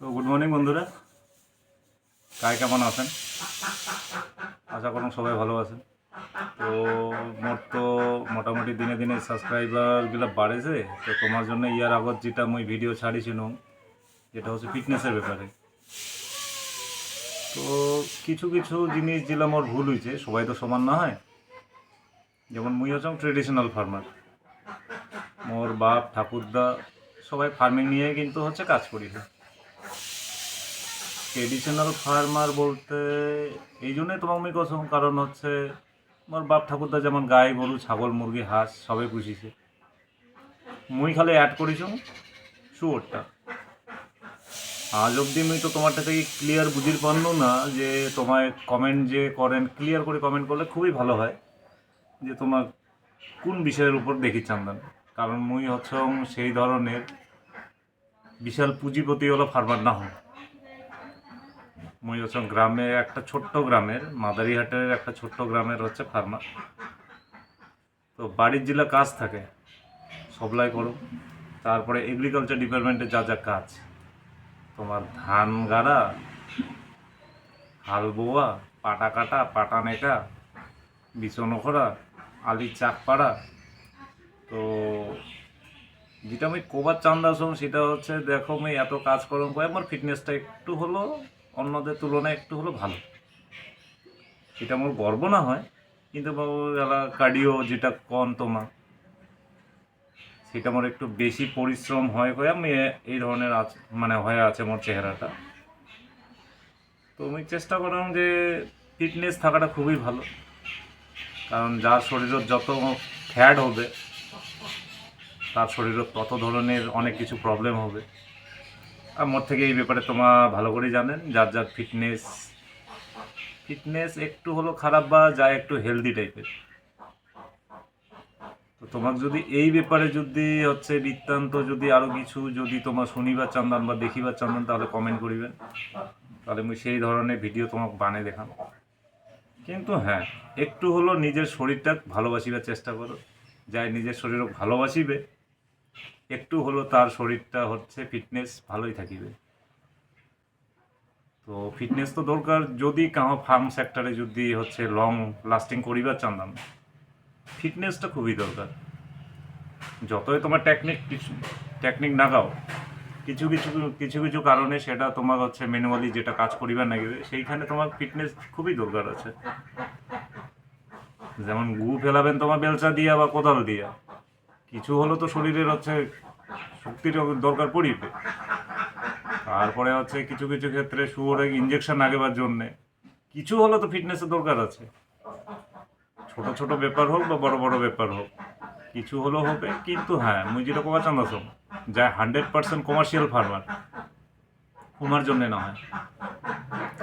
তো good morning, বন্ধুরা। কায় কেমন আছেন? আশা করুন সবাই ভালো আছেন। তো মোট তো মোটামুটি দিনে দিনে সাবস্ক্রাইবারগুলো বাড়েছে। তো তোমার জন্য ইয়ার আগত যেটা মুই ভিডিও ছাড়িছিলাম, যেটা হচ্ছে ফিটনেসের ব্যাপারে। তো কিছু কিছু জিনিস যেগুলো মোর ভুল হয়েছে সবাই তো সমান না হয়। যেমন মুই হচ্ছি ট্রেডিশনাল ফার্মার মোর বাপ, ঠাকুরদা সবাই ফার্মিং নিয়ে কিন্তু হচ্ছে কাজ করিছে। ট্রেডিশনাল ফার্মার বলতে এই জন্যই আমি কসম, কারণ হচ্ছে আমার বাপ ঠাকুরদা যেমন গাই গরু, ছাগল, মুরগি, হাঁস সবে পুষিছে। মুই খালি অ্যাড করেছ শুয়োরটা। আজ অবধি মুই তো তোমারটা থেকে ক্লিয়ার বুঝির পারল না যে তোমায় কমেন্ট যে করেন ক্লিয়ার করে কমেন্ট করলে খুবই ভালো হয় যে তোমার কোন বিষয়ের উপর দেখি চান্দান। কারণ মুই হচ্ছে সেই ধরনের বিশাল পুঁজিপতি হলো ফার্মার না হয় হচ্ছে গ্রামে একটা ছোট্ট গ্রামের, মাদারিহাটের একটা ছোট্ট গ্রামের হচ্ছে ফার্মার তো বাড়ির জেলা কাজ থাকে, সবলাই করো। তারপরে এগ্রিকালচার ডিপার্টমেন্টে যা যা কাজ। তোমার ধান গাড়া, হাল বোয়া, পাটা কাটা, পাটা নেকা বিছনো করা আলি চাক পাড়া। তো যেটা আমি কোবার চান্দাসম সেটা হচ্ছে দেখো আমি এত কাজ করম করে আমার ফিটনেসটা একটু হলো অন্যদের তুলনায় একটু হলো ভালো। এটা আমার গর্ব না হয়, কিন্তু কার্ডিও যেটা কন তোমার সেটা আমার একটু বেশি পরিশ্রম হয় করে আমি এই ধরনের মানে হয়ে আছে আমার চেহারাটা। তো আমি চেষ্টা করলাম যে ফিটনেস থাকাটা খুবই ভালো, কারণ যার শরীরের যত ফ্যাট হবে, তার শরীরে তত ধরনের অনেক কিছু প্রবলেম হবে। আমার থেকে এই ব্যাপারে তোমার ভালো করেই জানেন, যার যার ফিটনেস ফিটনেস একটু হলো খারাপ বা যা একটু হেলদি টাইপের তো তোমার যদি এই ব্যাপারে যদি হচ্ছে বৃত্তান্ত যদি আরও কিছু যদি তোমার শুনিবার চান্দান বা দেখিবার চান্দান, তাহলে কমেন্ট করিবেন। তাহলে আমি সেই ধরনের ভিডিও তোমাকে বানিয়ে দেখাম কিন্তু হ্যাঁ একটু হলো নিজের শরীরটা ভালোবাসিবার চেষ্টা করো। যাই নিজের শরীরও ভালোবাসিবে একটু হলো তার শরীরটা হচ্ছে ফিটনেস ভালোই থাকিবে। তো ফিটনেস তো দরকার, যদি কাহ ফার্ম সেক্টরে যদি হচ্ছে লং লাস্টিং করিবার চান্দাম ফিটনেসটা খুবই দরকার। যতই তোমার টেকনিক কিছু টেকনিক নাগাও কিছু কিছু কিছু কিছু কারণে সেটা তোমার হচ্ছে ম্যানুয়ালি যেটা কাজ করিবার নাগিবে সেইখানে তোমার ফিটনেস খুবই দরকার আছে। যেমন গু ফেলাবেন তোমার বেলচা দিয়া বা কোদাল দিয়া। কিছু হলো তো শরীরের হচ্ছে শক্তির দরকার পড়িবে তারপরে হচ্ছে কিছু কিছু ক্ষেত্রে শুয়োরে ইঞ্জেকশন আগেবার জন্যে। কিছু হলো তো ফিটনেসের দরকার আছে। ছোট ছোট ব্যাপার হোক বা বড় বড় ব্যাপার হোক, কিছু হলো হবে, কিন্তু হ্যাঁ মুই যেটা কমা চান্দাসম যা হান্ড্রেড পার্সেন্ট কমার্শিয়াল ফার্মার উমার জন্যে না হয়।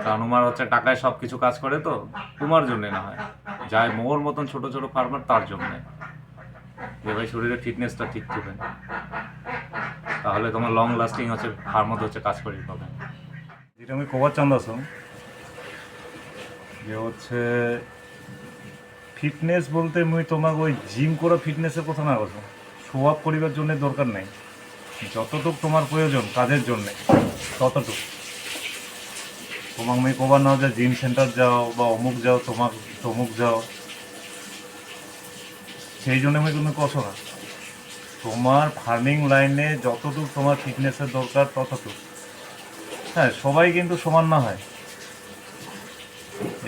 কারণ উমার হচ্ছে টাকায় সব কিছু কাজ করে তো, উমার জন্যে না হয়। যাই মোর মতন ছোট ছোট ফার্মার তার জন্যে। যে ভাই শরীরের ফিটনেসটা ঠিক থাকবেন তাহলে তোমার লং লাস্টিং হচ্ছে ফার্মত হচ্ছে কাজ করে পাবেন যেটা আমি কবার চান্দাসম যে হচ্ছে ফিটনেস বলতে মুই তোমাকে ওই জিম করা ফিটনেসের কথা না কথা শো করিবার জন্য দরকার নাই। যতটুক তোমার প্রয়োজন কাজের জন্যে, ততটুক। তোমাকে মুই কবার না যে জিম সেন্টার যাও বা অমুক যাও, তোমাক তমুক যাও। সেই জন্য আমি তুমি কষো না। তোমার ফার্মিং লাইনে যতটুকু তোমার ফিটনেসের দরকার ততটুকু। হ্যাঁ সবাই কিন্তু সমান না হয়।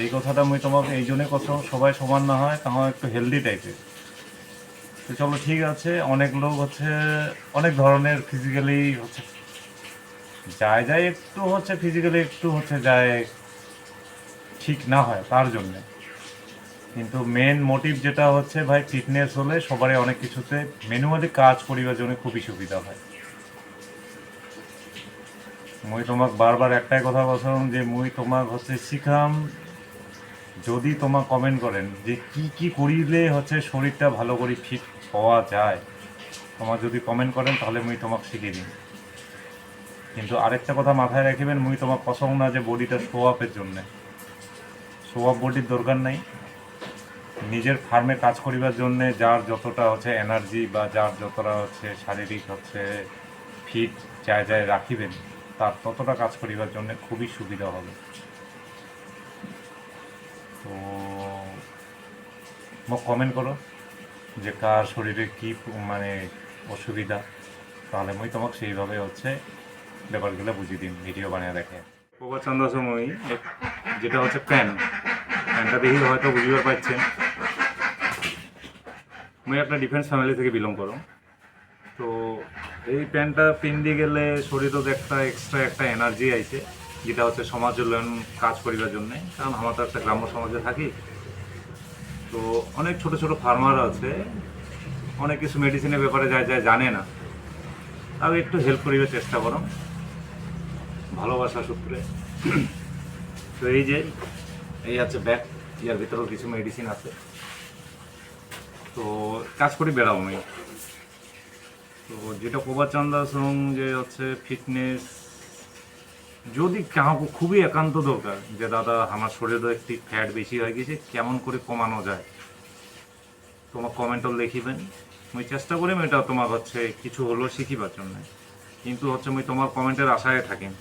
এই কথাটা আমি তোমাকে, এই জন্যে কথা সবাই সমান না হয় তাও একটু হেলদি টাইপের তো চলো, ঠিক আছে, অনেক লোক হচ্ছে, অনেক ধরনের ফিজিক্যালি হচ্ছে। যায় যায় একটু হচ্ছে ফিজিক্যালি একটু হচ্ছে যায়, ঠিক না হয়, তার জন্যে। কিন্তু মেন মোটিভ যেটা হচ্ছে ভাই ফিটনেস হলে সবারই অনেক কিছুতে ম্যানুয়ালি কাজ করিবার জন্য খুবই সুবিধা হয়। মুই তোমাক বারবার একটাই কথা বলছিলাম যে মুই তোমাক হচ্ছে শিখাম, যদি তোমাক কমেন্ট করেন যে কি কি করিলে হচ্ছে শরীরটা ভালো করে ফিট হওয়া যায়, তোমার যদি কমেন্ট করেন তাহলে মুই তোমাক শিখিয়ে দিন কিন্তু আরেকটা কথা মাথায় রাখিবেন, মুই তোমাক পছন্দ না যে বডিটা শো আপের জন্যে। শো আপ বডির দরকার নাই। নিজের ফার্মে কাজ করিবার জন্য যার যতটা হচ্ছে এনার্জি বা যার যতটা হচ্ছে শারীরিক হচ্ছে ফিট যায় যায় রাখিবেন, তার ততটা কাজ করিবার জন্য খুবই সুবিধা হবে। তো মোক কমেন্ট করো যে কার শরীরে কি মানে অসুবিধা, তাহলে মুই তোমাকে সেইভাবে হচ্ছে ব্যাপারগুলো বুঝিয়ে দিন ভিডিও বানিয়ে দেখে। প্রভাচন্দ্র সময় যেটা হচ্ছে প্যান প্যানটা দেখি হয়তো বুঝিবার পাচ্ছেন মুই একটা ডিফেন্স ফ্যামিলি থেকে বিলং করো। তো এই প্যান্টটা পিন্দি গেলে শরীরত একটা এক্সট্রা একটা এনার্জি আইছে, যেটা হচ্ছে সমাজ উন্নয়ন কাজ করিবার জন্য। কারণ আমরা তো একটা গ্রাম্য সমাজে থাকি। তো অনেক ছোট ছোট ফার্মার আছে, অনেক কিছু মেডিসিনের ব্যাপারে যায় যায় জানে না। তাও একটু হেল্প করিবার চেষ্টা করো। ভালোবাসা সূত্রে। তো এই যে, এই আছে ব্যাগ ইয়ার ভিতরেও কিছু মেডিসিন আছে। তো কাজ করি বেড়াও আমি। তো যেটা প্রভাচন্দ্র সং যে হচ্ছে ফিটনেস যদি কাউকে খুবই একান্ত দরকার যে, দাদা, আমার শরীরে একটি ফ্যাট বেশি হয়ে গেছে, কেমন করে কমানো যায়? তোমার কমেন্টও লিখিবেন। আমি চেষ্টা করি এটা তোমার হচ্ছে কিছু হলো শিখিবার জন্য। কিন্তু হচ্ছে আমি তোমার কমেন্টের আশায় থাকেন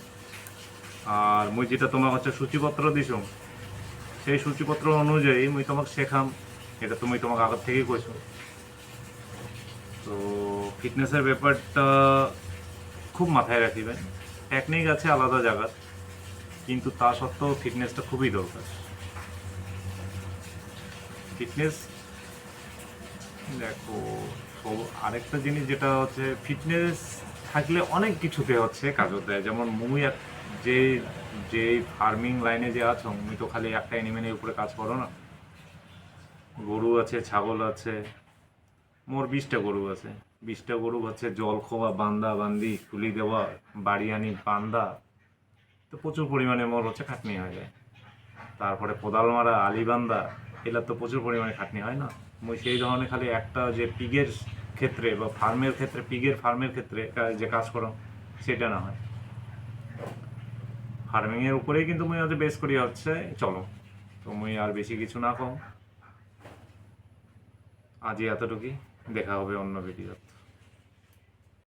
আর মুই যেটা তোমার হচ্ছে সূচিপত্র দিছ, সেই সূচিপত্র অনুযায়ী মুই তোমাকে শেখাম। এটা তুমি তোমাকে আগের থেকেই কইছো। তো ফিটনেসের ব্যাপারটা খুব মাথায় রাখিবেন টেকনিক আছে আলাদা জায়গার, কিন্তু তা সত্ত্বেও ফিটনেসটা খুবই দরকার। ফিটনেস দেখো আরেকটা জিনিস যেটা হচ্ছে ফিটনেস থাকলে অনেক কিছুতে হচ্ছে কাজও দেয়। যেমন মুই যে যে ফার্মিং লাইনে যে আছো মুই তো খালি একটা অ্যানিমেলের উপরে কাজ করো না। গরু আছে, ছাগল আছে, মোর বিশটা গরু আছে। বিশটা গরু হচ্ছে জল খোয়া, বান্দা, বান্দি তুলি দেওয়া বাড়ি আনি বান্দা তো প্রচুর পরিমাণে মোর হচ্ছে খাটনি হয়ে যায়। তারপরে কোদাল মারা আলিবান্দা, এগুলো তো প্রচুর পরিমাণে খাটনি হয় না? মুই সেই ধরনের খালি একটা যে পিগের ক্ষেত্রে বা ফার্মের ক্ষেত্রে পিগের ফার্মের ক্ষেত্রে যে কাজ করো, সেটা না হয়। ফার্মিংয়ের উপরেই কিন্তু মুই হচ্ছে বেস করি হচ্ছে, চলো। তো মুই আর বেশি কিছু না কম। আজই এতটুকুই। দেখা হবে অন্য ভিডিও